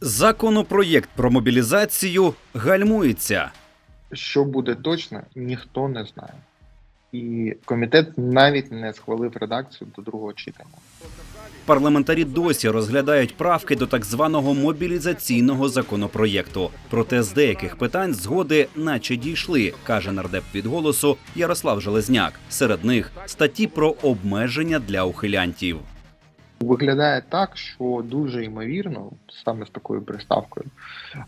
Законопроєкт про мобілізацію гальмується. Що буде точно, ніхто не знає. І комітет навіть не схвалив редакцію до другого читання. Парламентарі досі розглядають правки до так званого мобілізаційного законопроєкту. Проте з деяких питань згоди, наче дійшли, каже нардеп від голосу Ярослав Железняк. Серед них статті про обмеження для ухилянтів. Виглядає так, що дуже ймовірно, саме з такою приставкою,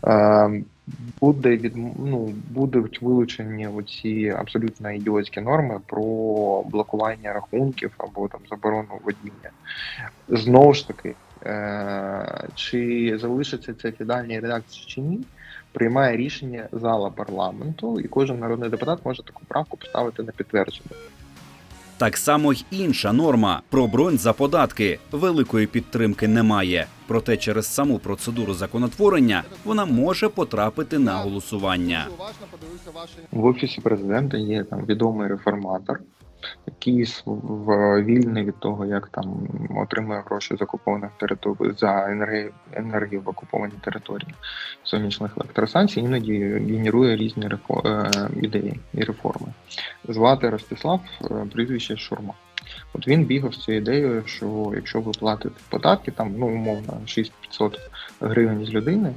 е, буде від ну будуть вилучені оці абсолютно ідіотські норми про блокування рахунків або там заборону водіння. Знову ж таки, е, чи залишиться в фідальній редакції чи ні, приймає рішення зала парламенту, і кожен народний депутат може таку правку поставити на підтвердження. Так само й інша норма про бронь за податки великої підтримки немає. Проте через саму процедуру законотворення вона може потрапити на голосування. В офісі президента є там відомий реформатор, який в- вільний від того, як там отримує гроші з окупованих територій за енергію, енергію в окупованій території сонячних електростанцій, іноді генерує різні рефо- е, ідеї і реформи. Звати Ростислав, е, прізвище Шурма. От він бігав з цією ідеєю, що якщо ви платите податки, там ну умовно 6500 гривень з людини,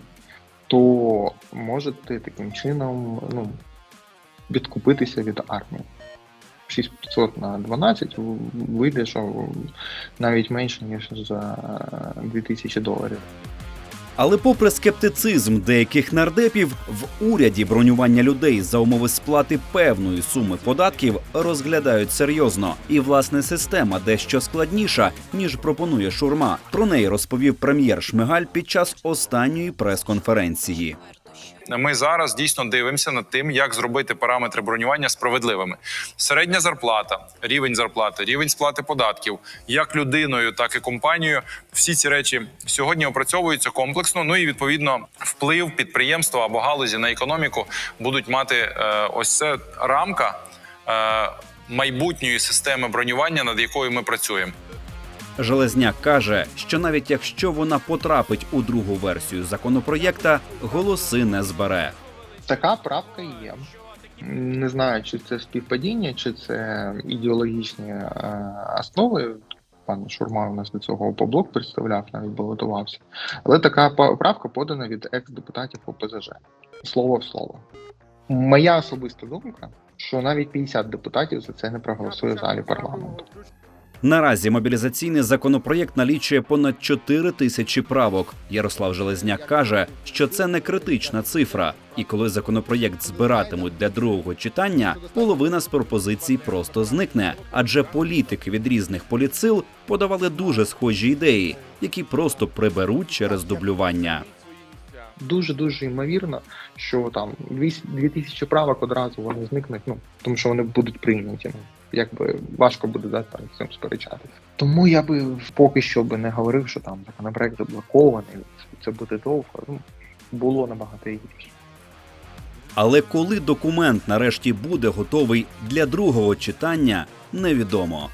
то можете таким чином ну, відкупитися від армії. 6500 на 12 вийде, що навіть менше, ніж за 2000 доларів. Але, попри скептицизм деяких нардепів, в уряді бронювання людей за умови сплати певної суми податків розглядають серйозно. І власне система дещо складніша ніж пропонує шурма. Про неї розповів прем'єр Шмигаль під час останньої прес-конференції. Ми зараз дійсно дивимося над тим, як зробити параметри бронювання справедливими. Середня зарплата, рівень зарплати, рівень сплати податків, як людиною, так і компанією. Всі ці речі сьогодні опрацьовуються комплексно. Ну і відповідно вплив підприємства або галузі на економіку будуть мати е, ось це рамка е, майбутньої системи бронювання, над якою ми працюємо. Железняк каже, що навіть якщо вона потрапить у другу версію законопроєкта, голоси не збере. Така правка є. Не знаю, чи це співпадіння, чи це ідеологічні е, основи. Пан Шурма у нас до цього опоблок представляв, навіть балотувався. Але така правка подана від екс-депутатів ОПЗЖ. Слово в слово. Моя особиста думка, що навіть 50 депутатів за це не проголосує в залі парламенту. Наразі мобілізаційний законопроєкт налічує понад 4 тисячі правок. Ярослав Железняк каже, що це не критична цифра, і коли законопроєкт збиратимуть для другого читання, половина з пропозицій просто зникне, адже політики від різних політсил подавали дуже схожі ідеї, які просто приберуть через дублювання. Дуже дуже ймовірно, що там 200 2000 правок одразу вони зникнуть, ну тому що вони будуть прийняті. Якби важко буде да, там з цим сперечатися. Тому я би поки що би не говорив, що там законопроект заблокований, це буде довго. Ну було набагато гірше. Але коли документ нарешті буде готовий для другого читання, невідомо.